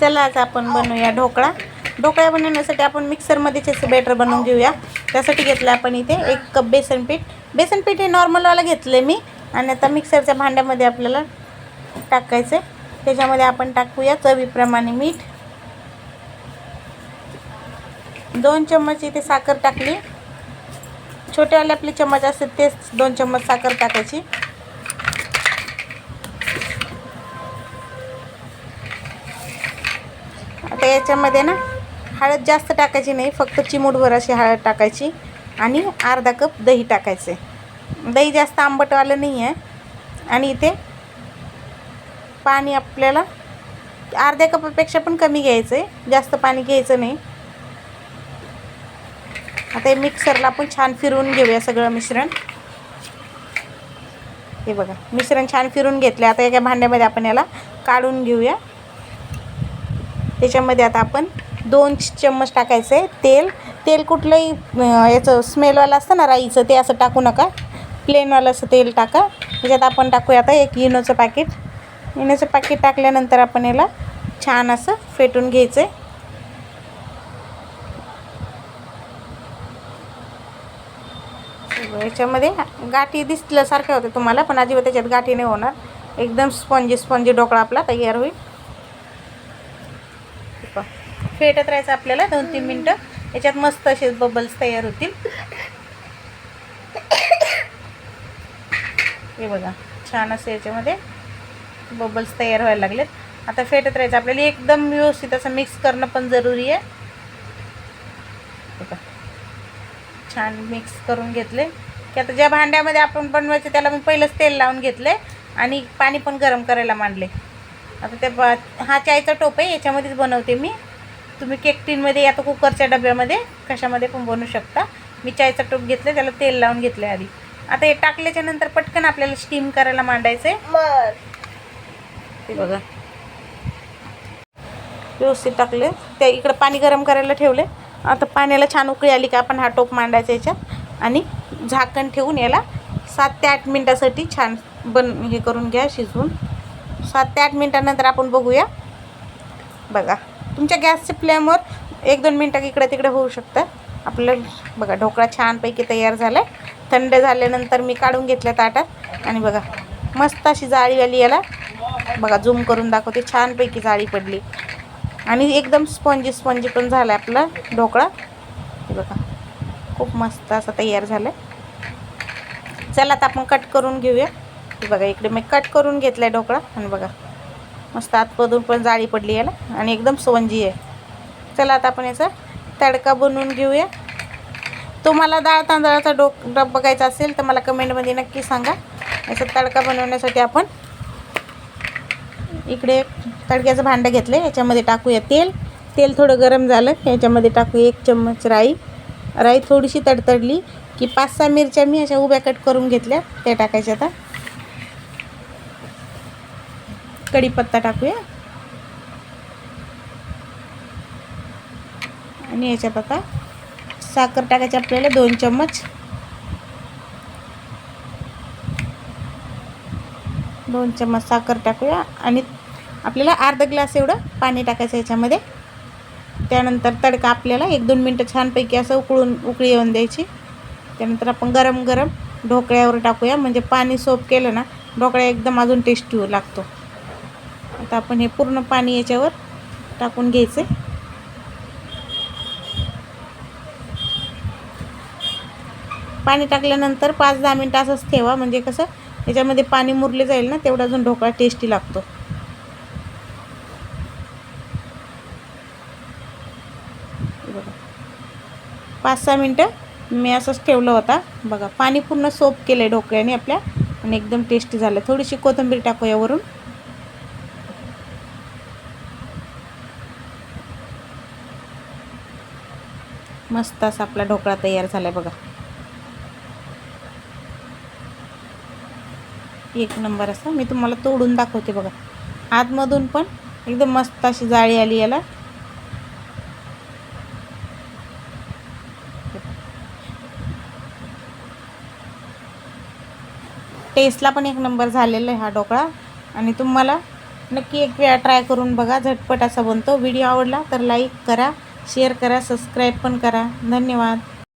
चला आज आपण बनवूया ढोकळा. ढोकळा बनवण्यासाठी आपण मिक्सरमध्येच असं बॅटर बनवून घेऊया. त्यासाठी घेतलं आपण इथे एक कप बेसन पीठ. बेसन पीठ हे नॉर्मलवाला घेतलं मी. आणि आता मिक्सरच्या भांड्यामध्ये आपल्याला टाकायचं त्याच्यामध्ये आपण टाकूया चवीप्रमाणे मीठ. दोन चम्मच इथे साखर टाकली. छोटेवाले आपले चम्मच असतात तेच दोन चम्मच साखर टाकायची. आता याच्यामध्ये ना हळद जास्त टाकायची नाही फक्त चिमूटभर अशी हळद टाकायची आणि अर्धा कप दही टाकायचे. दही जास्त आंबटवालं नाही आहे. आणि इथे पाणी आपल्याला अर्ध्या कपापेक्षा पण कमी घ्यायचं आहे जास्त पाणी घ्यायचं नाही. आता हे मिक्सरला आपण छान फिरवून घेऊया सगळं मिश्रण. हे बघा मिश्रण छान फिरून घेतलं आता एका भांड्यामध्ये आपण याला काढून घेऊया. त्याच्यामध्ये आता आपण दोन चम्मच टाकायचं आहे तेल तेल कुठलंही याचं स्मेलवालं असतं ना राईचं ते असं टाकू नका. प्लेनवालं असं तेल टाका. त्याच्यात आपण टाकूया आता एक इनोचं पॅकेट इनोचं पॅकेट टाकल्यानंतर आपण याला छान असं फेटून घ्यायचं आहे याच्यामध्ये गाठी दिसल्यासारख्या होते तुम्हाला पण अजिबात त्याच्यात गाठी नाही होणार. एकदम स्पॉन्जी स्पॉन्जी ढोकळा आपला तयार होईल. फेटत राहायचं आपल्याला दोन तीन मिनटं. याच्यात मस्त असे बबल्स तयार होतील. हे बघा छान असे याच्यामध्ये बबल्स तयार व्हायला लागलेत. आता फेटत राहायचं. आपल्याला एकदम व्यवस्थित असं मिक्स करणं पण जरुरी आहे. हे छान मिक्स करून घेतले. की आता ज्या भांड्यामध्ये आपण बनवायचे त्याला मी पहिलंच तेल लावून घेतले आणि पाणी पण गरम करायला मांडले आता त्या बा हा चायचा टोप आहे याच्यामध्येच बनवते मी. तुम्ही केक टीनमध्ये या तर कुकरच्या डब्यामध्ये कशामध्ये पण बनवू शकता. मी चायचा टोप घेतले त्याला तेल लावून घेतले आधी. आता हे टाकल्याच्या नंतर पटकन आपल्याला स्टीम करायला मांडायचं आहे ते बघा. व्यवस्थित टाकले त्या इकडं पाणी गरम करायला ठेवले आता पाण्याला छान उकळी आली का आपण हा टोप मांडायचा याच्यात. आणि झाकण ठेवून याला सात ते आठ मिनटासाठी छान बन हे करून घ्या शिजवून. सात ते आठ मिनटानंतर आपण बघूया. बघा. तुमच्या गॅसच्या फ्लेमवर एक दोन मिनटं इकडे तिकडे होऊ शकतं. आपलं बघा ढोकळा छानपैकी तयार झाला आहे थंड झाल्यानंतर मी काढून घेतल्या ताटात. आणि बघा मस्त अशी जाळीवाली याला. बघा झूम करून दाखवते. छानपैकी जाळी पडली. आणि एकदम स्पंजी स्पंजी पण झाला आहे आपला ढोकळा. हे बघा खूप मस्त असा तयार झाला आहे चला आता आपण कट करून घेऊया. बघा इकडे मी कट करून घेतला आहे ढोकळा. आणि बघा मस्त आतमधून पण जाळी पडली याला. आणि एकदम स्पॉन्जी आहे. चला आता आपण याचा तडका बनवून घेऊया. तुम्हाला डाळ तांदळाचा डोक डब बघायचा असेल तर मला कमेंटमध्ये नक्की सांगा. याचा तडका बनवण्यासाठी आपण इकडे तडक्याचं भांडं घेतलं याच्यामध्ये टाकूया तेल. तेल थोडं गरम झालं. याच्यामध्ये टाकूया एक चम्मच राई. राई थोडीशी तडतडली की पाच सहा मिरच्या मी अशा उभ्या कट करून घेतल्या. त्या टाकायच्या आता. कढीपत्ता टाकूया. आणि याच्या बघा साखर टाकायची आपल्याला दोन चम्मच. दोन चम्मच साखर टाकूया. आणि आपल्याला अर्धा ग्लास एवढं पाणी टाकायचं याच्यामध्ये. त्यानंतर तडका आपल्याला एक दोन मिनटं छानपैकी असं उकळून उकळी येऊन द्यायची. त्यानंतर आपण गरम गरम ढोकळ्यावर टाकूया. म्हणजे पाणी सोप केलं ना ढोकळा एकदम अजून टेस्टी लागतो. आता आपण हे पूर्ण पाणी याच्यावर टाकून घ्यायचं पाणी टाकल्यानंतर पाच दहा मिनटं असंच ठेवा म्हणजे कसं याच्यामध्ये पाणी मुरले जाईल ना तेवढा अजून ढोकळा टेस्टी लागतो. बघा. पाच सहा मिनटं मी असंच ठेवलं होता. बघा पाणी पूर्ण सोप केलं आहे ढोकळ्याने आपल्या आणि एकदम टेस्टी झालं. थोडीशी कोथिंबीर टाकूया वरून. मस्त असा आपला ढोकळा तयार झाला आहे बघा. एक नंबर असा. मी तुम्हाला तोडून दाखवते बघा. आतमधून पण एकदम मस्त अशी जाळी आली याला. टेस्टला पण एक नंबर झालेला आहे हा ढोकळा. आणि तुम्हाला नक्की एक वेळा ट्राय करून बघा. झटपट असा बनतो. व्हिडिओ आवडला तर लाईक करा. शेअर करा सबस्क्राईब पण करा. धन्यवाद.